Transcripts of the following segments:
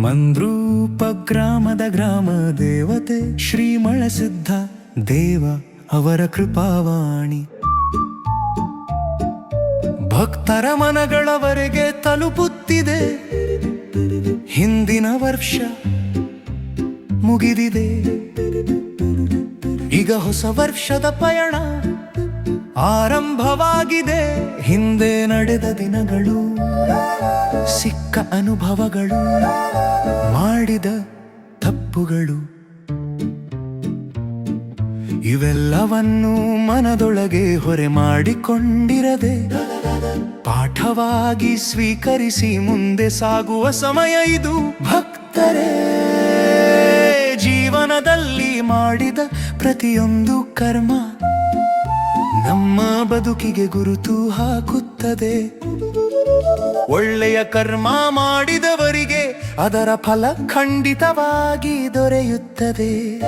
ಮಂದ್ರೂಪ ಗ್ರಾಮದ ಗ್ರಾಮ ದೇವತೆ ಶ್ರೀಮಳಸಿದ್ಧ ದೇವ ಅವರ ಕೃಪಾವಾಣಿ. ಭಕ್ತರ ಮನಗಳವರೆಗೆ ತಲುಪುತ್ತಿದೆ. ಹಿಂದಿನ ವರ್ಷ ಮುಗಿದಿದೆ. ಈಗ ಹೊಸ ವರ್ಷದ ಪಯಣ ಆರಂಭವಾಗಿದೆ. ಹಿಂದೆ ನಡೆದ ದಿನಗಳು ಸಿಕ್ಕ ಅನುಭವಗಳು, ಮಾಡಿದ ತಪ್ಪುಗಳು. ಇವೆಲ್ಲವನ್ನು ಮನದೊಳಗೆ ಹೊರೆ ಮಾಡಿಕೊಂಡಿರದೆ, ಪಾಠವಾಗಿ ಸ್ವೀಕರಿಸಿ ಮುಂದೆ ಸಾಗುವ ಸಮಯ ಇದು. ಭಕ್ತರೇ, ಜೀವನದಲ್ಲಿ ಮಾಡಿದ ಪ್ರತಿಯೊಂದು ಕರ್ಮ ನಮ್ಮ ಬದುಕಿಗೆ ಗುರುತು ಹಾಕುತ್ತದೆ. ಒಳ್ಳೆಯ ಕರ್ಮ ಮಾಡಿದವರಿಗೆ ಅದರ ಫಲ ಖಂಡಿತವಾಗಿ ದೊರೆಯುತ್ತದೆ.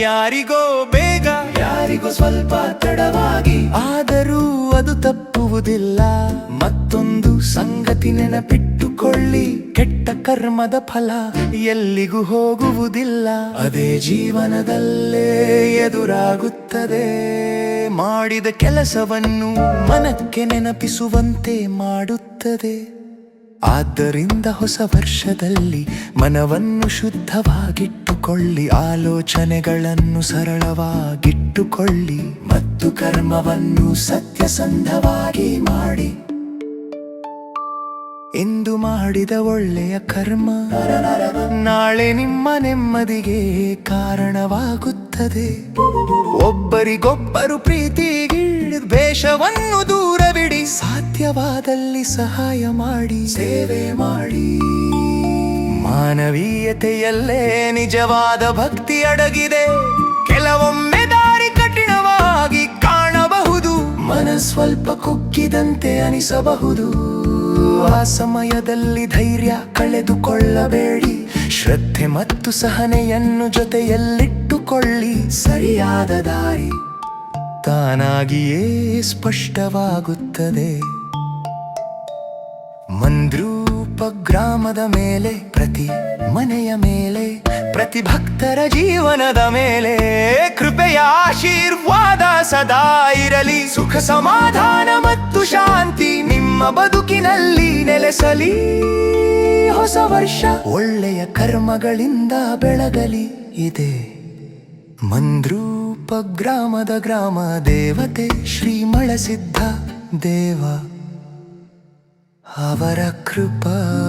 ಯಾರಿಗೋ ಬೇಗ ಯಾರಿಗೋ ಸ್ವಲ್ಪ ತಡವಾಗಿ ಆದರೂ ಅದು ತಪ್ಪುವುದಿಲ್ಲ. ಮತ್ತೊಂದು ಸಂಗತಿ ನೆನಪಿಟ್ಟುಕೊಳ್ಳಿ. ಕೆಟ್ಟ ಕರ್ಮದ ಫಲ ಎಲ್ಲಿಗೂ ಹೋಗುವುದಿಲ್ಲ. ಅದೇ ಜೀವನದಲ್ಲೇ ಎದುರಾಗುತ್ತದೆ. ಮಾಡಿದ ಕೆಲಸವನ್ನು ಮನಕ್ಕೆ ನೆನಪಿಸುವಂತೆ ಮಾಡುತ್ತದೆ. ಆದ್ದರಿಂದ ಹೊಸ ವರ್ಷದಲ್ಲಿ ಮನವನ್ನು ಶುದ್ಧವಾಗಿಟ್ಟುಕೊಳ್ಳಿ. ಆಲೋಚನೆಗಳನ್ನು ಸರಳವಾಗಿಟ್ಟುಕೊಳ್ಳಿ. ಮತ್ತು ಕರ್ಮವನ್ನು ಸತ್ಯಸಂಧವಾಗಿ ಮಾಡಿ. ಇಂದು ಮಾಡಿದ ಒಳ್ಳೆಯ ಕರ್ಮ. ನಾಳೆ ನಿಮ್ಮ ನೆಮ್ಮದಿಗೆ ಕಾರಣವಾಗುತ್ತದೆ. ಒಬ್ಬರಿಗೊಬ್ಬರು ಪ್ರೀತಿಗಿಳಿದ ವೇಷವನ್ನು ದೂರವಿಡಿ, ಸಾಧ್ಯವಾದಲ್ಲಿ ಸಹಾಯ ಮಾಡಿ, ಸೇವೆ ಮಾಡಿ. ಮಾನವೀಯತೆಯಲ್ಲೇ ನಿಜವಾದ ಭಕ್ತಿ ಅಡಗಿದೆ. ಕೆಲವೊಮ್ಮೆ ದಾರಿ ಕಠಿಣವಾಗಿ ಕಾಣಬಹುದು. ಮನ ಸ್ವಲ್ಪ ಕುಕ್ಕಿದಂತೆ ಅನಿಸಬಹುದು. ಆ ಸಮಯದಲ್ಲಿ ಧೈರ್ಯ ಕಳೆದುಕೊಳ್ಳಬೇಡಿ. ಶ್ರದ್ಧೆ ಮತ್ತು ಸಹನೆಯನ್ನು ಜೊತೆಯಲ್ಲಿಟ್ಟುಕೊಳ್ಳಿ. ಸರಿಯಾದ ದಾರಿ ತಾನಾಗಿಯೇ ಸ್ಪಷ್ಟವಾಗುತ್ತದೆ. ಮಂದ್ರೂಪ ಗ್ರಾಮದ ಮೇಲೆ ಪ್ರತಿ ಪ್ರತಿ ಭಕ್ತರ ಜೀವನದ ಮೇಲೆ ಕೃಪೆಯ ಆಶೀರ್ವಾದ ಸದಾ ಇರಲಿ. ಸುಖ, ಸಮಾಧಾನ ಮತ್ತು ಶಾಂತಿ ನಿಮ್ಮ ಬದುಕಿನಲ್ಲಿ ನೆಲೆಸಲಿ. ಹೊಸ ವರ್ಷ ಒಳ್ಳೆಯ ಕರ್ಮಗಳಿಂದ ಬೆಳಗಲಿ. ಇದೆ ಮಂದ್ರೂಪ ಗ್ರಾಮದ ಗ್ರಾಮ ದೇವತೆ ಶ್ರೀಮಳಸಿದ್ಧ ದೇವ ಅವರ ಕೃಪಾ.